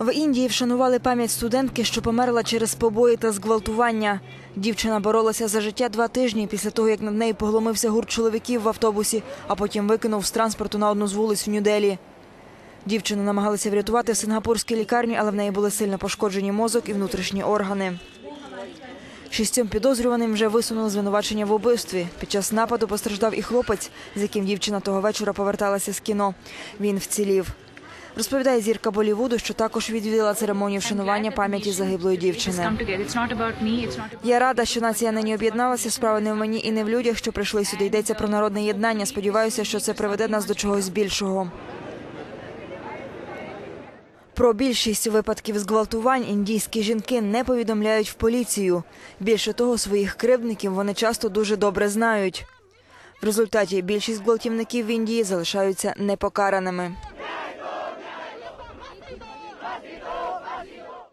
В Індії вшанували пам'ять студентки, що померла через побої та зґвалтування. Дівчина боролася за життя два тижні після того, як над нею погломився гурт чоловіків в автобусі, а потім викинув з транспорту на одну з вулиць в Нью-Делі. Дівчину намагалися врятувати в сингапурській лікарні, але в неї були сильно пошкоджені мозок і внутрішні органи. Шістьом підозрюваним вже висунули звинувачення в убивстві. Під час нападу постраждав і хлопець, з яким дівчина того вечора поверталася з кіно. Він вцілів. Розповідає зірка Болівуду, що також відвідала церемонію вшанування пам'яті загиблої дівчини. Я рада, що нація нині об'єдналася. Справа не в мені і не в людях, що прийшли сюди. Йдеться про народне єднання. Сподіваюся, що це приведе нас до чогось більшого. Про більшість випадків зґвалтувань індійські жінки не повідомляють в поліцію. Більше того, своїх кривдників вони часто дуже добре знають. В результаті більшість гвалтівників в Індії залишаються непокараними. pasito, pasito.